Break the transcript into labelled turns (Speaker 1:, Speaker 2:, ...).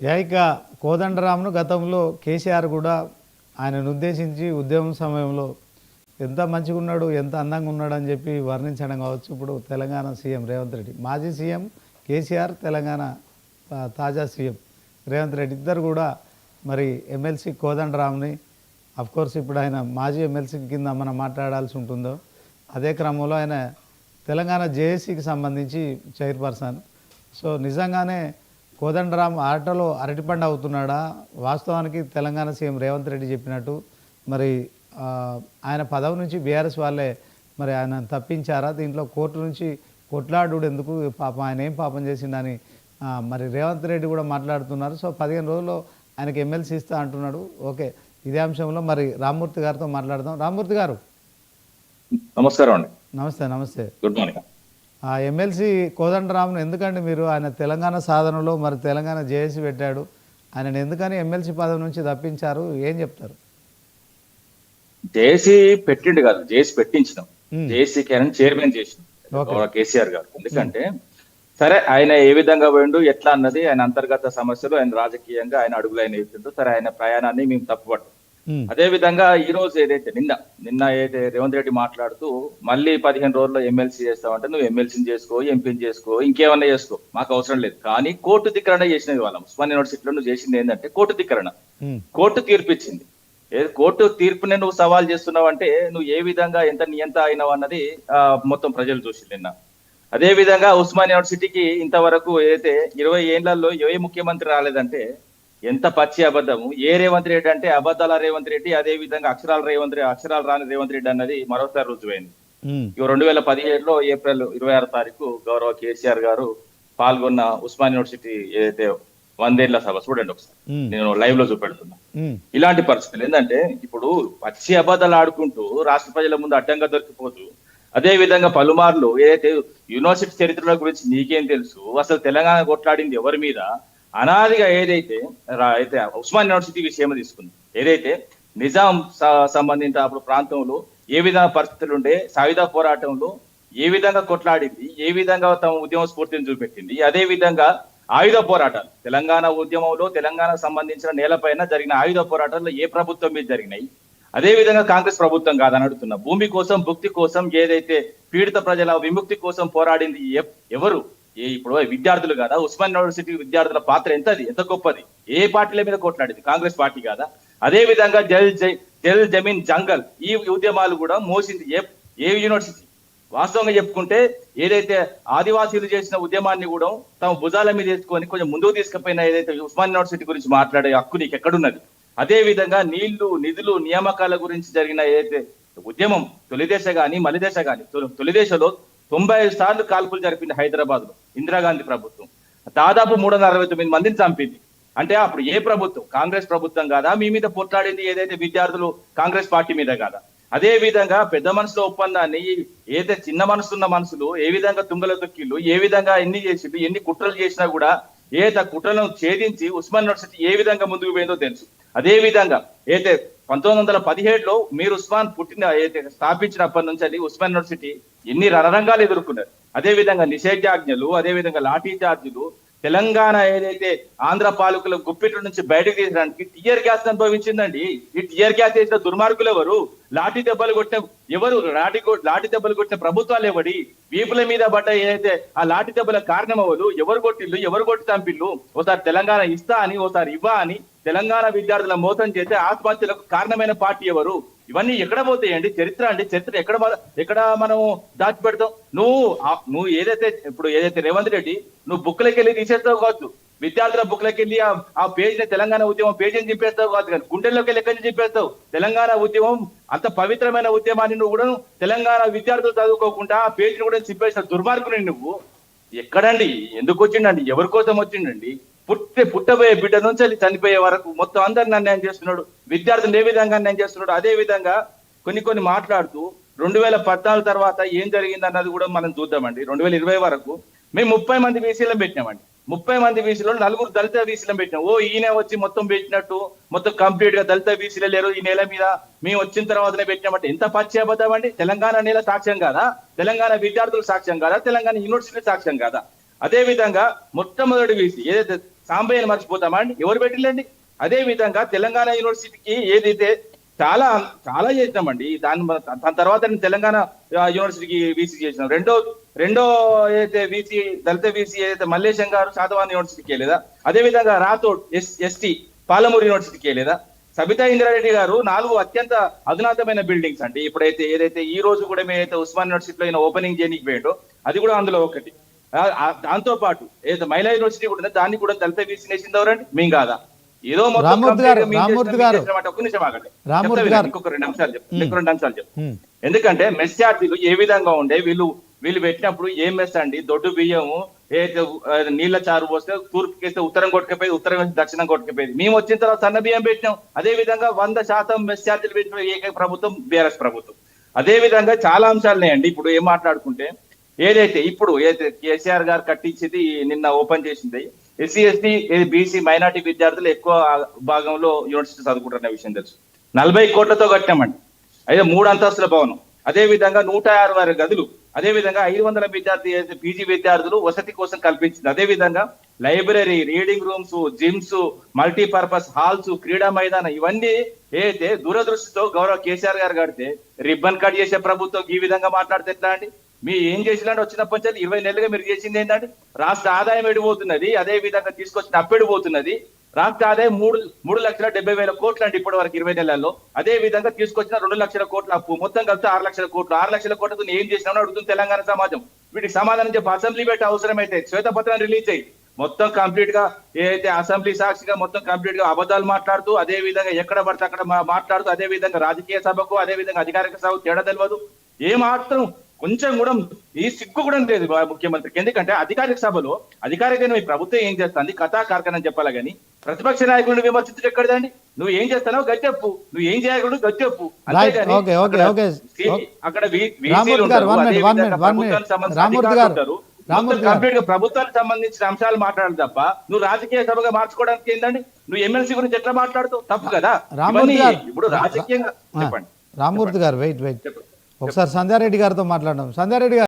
Speaker 1: ఏక కోదండరామ్ను గతంలో కేసీఆర్ కూడా ఆయనను ఉద్దేశించి ఉద్యమం సమయంలో ఎంత మంచిగా ఉన్నాడు ఎంత అందంగా ఉన్నాడు అని చెప్పి వర్ణించడం కావచ్చు. ఇప్పుడు తెలంగాణ సీఎం రేవంత్ రెడ్డి మాజీ సీఎం కేసీఆర్ తెలంగాణ తాజా సీఎం రేవంత్ రెడ్డి ఇద్దరు కూడా మరి ఎమ్మెల్సీ కోదండరామ్ని కోర్స్ ఇప్పుడు ఆయన మాజీ ఎమ్మెల్సీ కింద మనం మాట్లాడాల్సి ఉంటుందో అదే క్రమంలో ఆయన తెలంగాణ జేఏసీకి సంబంధించి చైర్పర్సన్. సో నిజంగానే కోదండరాం ఆటలో అరటిపండు అవుతున్నాడా? వాస్తవానికి తెలంగాణ సీఎం రేవంత్ రెడ్డి చెప్పినట్టు మరి ఆయన పదవి నుంచి బీఆర్ఎస్ వాళ్ళే మరి ఆయన తప్పించారా? దీంట్లో కోర్టు నుంచి కొట్లాడు ఎందుకు? పాపం ఆయన ఏం పాపం చేసిండని ఆ, మరి రేవంత్ రెడ్డి కూడా మాట్లాడుతున్నారు. సో పదిహేను రోజుల్లో ఆయనకి ఎమ్మెల్సీ ఇస్తా అంటున్నాడు. ఓకే ఇదే అంశంలో మరి రామ్మూర్తి గారితో మాట్లాడదాం. రామ్మూర్తి గారు.
Speaker 2: నమస్కారం అండి.
Speaker 1: నమస్తే నమస్తే.
Speaker 2: Good morning.
Speaker 1: ఎమ్మెల్సీ కోదండరామును ఎందుకండి మీరు ఆయన తెలంగాణ సాధనలో మరి తెలంగాణ జేఏసీ పెట్టాడు? ఆయనను ఎందుకని ఎమ్మెల్సీ పదవి నుంచి తప్పించారు? ఏం చెప్తారు?
Speaker 2: జేసీ పెట్టిండు కాదు జేసీ పెట్టించినాం.
Speaker 1: Hmm.
Speaker 2: జేసీ కేరన్ చైర్మన్ చేసినాం కేసీఆర్ గారు. ఎందుకంటే సరే ఆయన ఏ విధంగా పోయిండు ఎట్లా అన్నది ఆయన అంతర్గత సమస్యలు ఆయన రాజకీయంగా ఆయన అడుగులు ఆయన వేసిండు సరే ఆయన ప్రయాణాన్ని మేము తప్పుపట్టాం.
Speaker 1: ఉమ్,
Speaker 2: అదే విధంగా ఈ రోజు ఏదైతే నిన్న నిన్న ఏదైతే రేవంత్ రెడ్డి మాట్లాడుతూ మళ్ళీ పదిహేను రోజుల్లో ఎమ్మెల్సీ చేస్తామంటే నువ్వు ఎమ్మెల్సీని చేసుకో ఎంపీని చేసుకో ఇంకేమన్నా చేసుకో. మాకు అవసరం లేదు. కానీ కోర్టు ధిక్కరణ చేసినది వాళ్ళం. ఉస్మాన్ యూనివర్సిటీలో నువ్వు చేసింది ఏంటంటే కోర్టు ధిక్కరణ. కోర్టు తీర్పు ఇచ్చింది ఏ కోర్టు తీర్పుని నువ్వు సవాల్ చేస్తున్నావు అంటే నువ్వు ఏ విధంగా ఎంత నియంత అయినావు అన్నది మొత్తం ప్రజలు చూసి నిన్న. అదే విధంగా ఉస్మాన్ యూనివర్సిటీకి ఇంతవరకు ఏదైతే ఇరవై ఏళ్ళలో ఏ ముఖ్యమంత్రి రాలేదంటే ఎంత పచ్చి అబద్ధము? ఏ రేవంత్ రెడ్డి అంటే అబద్ధాల రేవంత్ రెడ్డి అదే విధంగా అక్షరాల రేవంత్ రెడ్డి అక్షరాలు రాని రేవంత్ రెడ్డి అన్నది మరోసారి రుజువైంది. ఇవి రెండు వేల పదిహేడులో ఏప్రిల్ ఇరవై ఆరు తారీఖు గౌరవ కేసీఆర్ గారు పాల్గొన్న ఉస్మాన్ యూనివర్సిటీ ఏదైతే వందేళ్ళ సభ చూడండి ఒకసారి. నేను లైవ్లో చూపెడుతున్నా ఇలాంటి పరిస్థితులు ఏంటంటే ఇప్పుడు పచ్చి అబద్ధాలు ఆడుకుంటూ రాష్ట్ర ప్రజల ముందు అడ్డంగా దొరికిపోతూ అదే విధంగా పలుమార్లు ఏదైతే యూనివర్సిటీ చరిత్రల గురించి నీకేం తెలుసు? అసలు తెలంగాణ కొట్లాడింది ఎవరి మీద? అనాదిగా ఏదైతే రా- అయితే ఉస్మాన్ యూనివర్సిటీ విషయం తీసుకుంది ఏదైతే నిజాం సంబంధిత అప్పుడు ప్రాంతంలో ఏ విధంగా పరిస్థితులు ఉండే సాయుధ పోరాటంలో ఏ విధంగా కొట్లాడింది ఏ విధంగా తమ ఉద్యమ స్ఫూర్తిని చూపెట్టింది అదే విధంగా ఆయుధ పోరాటాలు. తెలంగాణ ఉద్యమంలో తెలంగాణ సంబంధించిన నేలపైన జరిగిన ఆయుధ పోరాటాలు ఏ ప్రభుత్వం మీద జరిగినాయి? అదే విధంగా కాంగ్రెస్ ప్రభుత్వం కాదని అడుగుతున్నా. భూమి కోసం భుక్తి కోసం ఏదైతే పీడిత ప్రజల విముక్తి కోసం పోరాడింది ఎవరు? ఏ ఇప్పుడు విద్యార్థులు కాదా? ఉస్మాన్ యూనివర్సిటీ విద్యార్థుల పాత్ర ఎంతది ఎంత గొప్పది? ఏ పార్టీల మీద కొట్లాడింది? కాంగ్రెస్ పార్టీ కాదా? అదే విధంగా జల్ జల్ జమీన్ జంగల్ ఈ ఉద్యమాలు కూడా మోసింది ఏ ఏ యూనివర్సిటీ? వాస్తవంగా చెప్పుకుంటే ఏదైతే ఆదివాసీలు చేసిన ఉద్యమాన్ని కూడా తమ భుజాల మీద వేసుకొని కొంచెం ముందుకు తీసుకుపోయిన ఏదైతే ఉస్మాన్ యూనివర్సిటీ గురించి మాట్లాడే హక్కు నీకు ఎక్కడున్నది? అదే విధంగా నీళ్ళు నిధులు నియామకాల గురించి జరిగిన ఏదైతే ఉద్యమం తొలిదేశ గాని మలిదేశ కానీ తొలి- తొలిదేశలో తొంభై ఐదు సార్లు కాల్పులు జరిపింది హైదరాబాద్లో ఇందిరాగాంధీ ప్రభుత్వం. దాదాపు మూడు వందల అరవై తొమ్మిది మందిని చంపింది. అంటే అప్పుడు ఏ ప్రభుత్వం? కాంగ్రెస్ ప్రభుత్వం కాదా? మీ మీద పోట్లాడింది ఏదైతే విద్యార్థులు కాంగ్రెస్ పార్టీ మీద కాదా? అదే విధంగా పెద్ద మనసుల ఒప్పందాన్ని ఏదైతే చిన్న మనసున్న మనసులు ఏ విధంగా తుంగల తొక్కిళ్ళు ఏ విధంగా ఎన్ని చేసిండు ఎన్ని కుట్రలు చేసినా కూడా ఏదైతే కుట్రలను ఛేదించి ఉస్మాన్ యూనివర్సిటీ ఏ విధంగా ముందుకు పోయిందో తెలుసు. అదే విధంగా ఏదైతే పంతొమ్మిది వందల పదిహేడులో మీరు ఉస్మాన్ పుట్టిన స్థాపించినప్పటి నుంచి అది ఉస్మాన్ యూనివర్సిటీ ఎన్ని రణరంగాలు ఎదుర్కొన్నారు. అదే విధంగా నిషేధాజ్ఞలు అదే విధంగా లాఠీ చార్జీలు తెలంగాణ ఏదైతే ఆంధ్ర పాలకుల గుప్పిట్ల నుంచి బయటకు తీసడానికి టియర్ గ్యాస్ అనుభవించిందండి. ఈ టియర్ గ్యాస్ వేసిన దుర్మార్గులు ఎవరు? లాఠీ దెబ్బలు కొట్టిన ఎవరు? లాఠీ లాఠీ దెబ్బలు కొట్టిన ప్రభుత్వాలు ఎవడి వీపుల మీద పడ్డ ఏదైతే ఆ లాఠీ దెబ్బల కారణం ఎవరు? ఎవరు కొట్టిల్లు? ఎవరు కొట్టి చంపిల్లు? ఓసారి తెలంగాణ ఇస్తా అని ఓసారి ఇవ్వా అని తెలంగాణ విద్యార్థుల మోసం చేస్తే ఆత్మహత్యలకు కారణమైన పార్టీ ఎవరు? ఇవన్నీ ఎక్కడ పోతాయండి? చరిత్ర అండి. చరిత్ర ఎక్కడ ఎక్కడ మనం దాచిపెడతాం? నువ్వు నువ్వు ఏదైతే ఇప్పుడు ఏదైతే రేవంత్ రెడ్డి నువ్వు బుక్లకి వెళ్ళి తీసేస్తావు కావచ్చు. విద్యార్థుల బుక్లకి వెళ్ళి ఆ- ఆ తెలంగాణ ఉద్యమం పేజీని చింపేస్తావు కాదు కానీ గుండెల్లోకి వెళ్ళి ఎక్కడి చింపేస్తావు? తెలంగాణ ఉద్యమం అంత పవిత్రమైన ఉద్యమాన్ని నువ్వు కూడా తెలంగాణ విద్యార్థులు చదువుకోకుండా ఆ పేజీని కూడా చింపేసిన దుర్మార్గుని నువ్వు. ఎక్కడండి? ఎందుకు వచ్చిండండి? ఎవరి కోసం వచ్చిండండి? పుట్టే పుట్టబోయే బిడ్డ నుంచి వెళ్ళి చనిపోయే వరకు మొత్తం అందరిని అన్యాయం చేస్తున్నాడు. విద్యార్థులు ఏ విధంగా అన్యాయం చేస్తున్నాడు అదే విధంగా కొన్ని కొన్ని మాట్లాడుతూ రెండు వేల పద్నాలుగు తర్వాత ఏం జరిగింది అన్నది కూడా మనం చూద్దామండి. రెండు వేల ఇరవై వరకు మేము ముప్పై మంది బీసీలను పెట్టినామండి. ముప్పై మంది బీసీలో నలుగురు దళిత బీసీలను పెట్టినాం. ఓ ఈయన వచ్చి మొత్తం పెట్టినట్టు మొత్తం కంప్లీట్గా దళిత బీసీలు లేరు. ఈ నెల మీద మేము వచ్చిన తర్వాతనే పెట్టినామంటే ఎంత పచ్చి అండి తెలంగాణ నేల సాక్ష్యం కాదా? తెలంగాణ విద్యార్థులు సాక్ష్యం కాదా? తెలంగాణ యూనివర్సిటీ సాక్ష్యం కాదా? అదే విధంగా మొట్టమొదటి బీసీ ఏదైతే సాంబయ్యను మర్చిపోతామా అండి? ఎవరు పెట్టిలేండి అదే విధంగా తెలంగాణ యూనివర్సిటీకి ఏదైతే చాలా చాలా చేసినామండి. దాని దాని తర్వాత నేను తెలంగాణ యూనివర్సిటీకి వీసీ చేసినాం. రెండో రెండో ఏదైతే వీసీ దళిత వీసీ ఏదైతే మల్లేశం గారు శాతవాన్ యూనివర్సిటీకి వెళ్ళేదా? అదే విధంగా రాథోడ్ ఎస్ ఎస్టీ పాలమూరు యూనివర్సిటీకి వెళ్ళేదా? సబితా ఇంద్రారెడ్డి గారు నాలుగు అత్యంత అధునాతమైన బిల్డింగ్స్ అండి. ఇప్పుడైతే ఏదైతే ఈ రోజు కూడా మేమైతే ఉస్మాన్ యూనివర్సిటీలో ఓపెనింగ్ చేయడానికి పోయిండో అది కూడా అందులో ఒకటి. దాంతో పాటు ఏదైతే మహిళా యూనివర్సిటీ కూడా దాన్ని కూడా దళిత వీసీ నేసింది ఎవరండి? మేము కాదా? ఏదో మొత్తం ఇంకొక రెండు అంశాలు ఇంకొక రెండు అంశాలు
Speaker 1: ఉమ్.
Speaker 2: ఎందుకంటే మెస్ ఛార్జీలు ఏ విధంగా ఉండే వీళ్ళు వీళ్ళు పెట్టినప్పుడు ఏం మెస్ అండి దొడ్డు బియ్యము నీళ్ళ చారు పోస్తే తూర్పుకి వేస్తే ఉత్తరం కొట్టుకపోయేది ఉత్తరం దక్షిణం కొట్టుకపోయేది. మేము వచ్చిన తర్వాత సన్న బియ్యం పెట్టినాం. అదే విధంగా వంద శాతం మెస్ ఛార్జీలు పెట్టిన ఏకైక ప్రభుత్వం బీఆర్ఎస్ ప్రభుత్వం. అదే విధంగా చాలా అంశాలు ఉన్నాయండి ఇప్పుడు ఏం మాట్లాడుకుంటే ఏదైతే ఇప్పుడు ఏదైతే కేసీఆర్ గారు కట్టించింది నిన్న ఓపెన్ చేసింది ఎస్సీ ఎస్టీ బీసీ మైనార్టీ విద్యార్థులు ఎక్కువ భాగంలో యూనివర్సిటీ చదువుకుంటున్న విషయం తెలుసు. నలభై కోట్లతో కట్టామండి అయితే మూడు అంతస్తుల భవనం. అదే విధంగా నూట అరవై గదులు. అదే విధంగా ఐదు వందల విద్యార్థి పీజీ విద్యార్థులు వసతి కోసం కల్పించింది. అదే విధంగా library reading rooms gyms multipurpose halls క్రీడా మైదానం ఇవన్నీ ఏదైతే దూరదృష్టితో గౌరవ కేసీఆర్ గారు కడితే రిబ్బన్ కట్ చేసే ప్రభుత్వం ఈ విధంగా మాట్లాడితే ఎట్లా అండి? మీ ఏం చేసినట్టు వచ్చినప్పటి నుంచి ఇరవై నెలలుగా మీరు చేసింది ఏంటంటే రాష్ట్ర ఆదాయం ఎడిపోతున్నది అదే విధంగా తీసుకొచ్చిన అప్పెడిపోతున్నది రాష్ట్ర ఆదాయం మూడు మూడు లక్షల డెబ్బై వేల కోట్లు అండి ఇప్పటి వరకు ఇరవై నెలల్లో. అదే విధంగా తీసుకొచ్చిన రెండు లక్షల కోట్ల అప్పు మొత్తం కలిసి ఆరు లక్షల కోట్లు. ఆరు లక్షల కోట్లతో ఏం చేసినామని అడుగుతుంది తెలంగాణ సమాజం. వీటికి సమాధానం చెప్పి. అసెంబ్లీ పెట్టే అవసరమైతే శ్వేతపత్రం రిలీజ్ అయ్యి మొత్తం కంప్లీట్గా ఏదైతే అసెంబ్లీ సాక్షిగా మొత్తం కంప్లీట్గా అబద్ధాలు మాట్లాడుతూ అదే విధంగా ఎక్కడ పడితే అక్కడ మాట్లాడుతూ అదే విధంగా రాజకీయ సభకు అదే విధంగా అధికారిక సభకు తేడా తెలియదు ఏ మాత్రం కొంచెం కూడా ఈ సిగ్గు కూడా లేదు ముఖ్యమంత్రికి. ఎందుకంటే అధికారిక సభలో అధికారిక మీ ప్రభుత్వం ఏం చేస్తుంది? కథా కార్ఖానం చెప్పాలి కానీ ప్రతిపక్ష నాయకుడిని విమర్శించడం ఎక్కడదండి? నువ్వు ఏం చేస్తానో గట్టెప్పు నువ్వు ఏం గట్టెప్పు
Speaker 1: ఓకే, ఓకే,
Speaker 2: అక్కడ.
Speaker 1: కంప్లీట్గా
Speaker 2: ప్రభుత్వానికి సంబంధించిన అంశాలు మాట్లాడాలి తప్ప నువ్వు రాజకీయ సభగా మార్చుకోవడానికి ఏంటండి నువ్వు ఎమ్మెల్సీ గురించి ఎట్లా మాట్లాడుతావు? తప్పు కదా. ఇప్పుడు రాజకీయంగా చెప్పండి.
Speaker 1: రామ్మూర్తి గారు వెయిట్ వెయిట్
Speaker 2: చెప్పండి.
Speaker 1: ఒకసారి సంధ్యారెడ్డి గారితో మాట్లాడడం సంధ్యారెడ్డి గారు.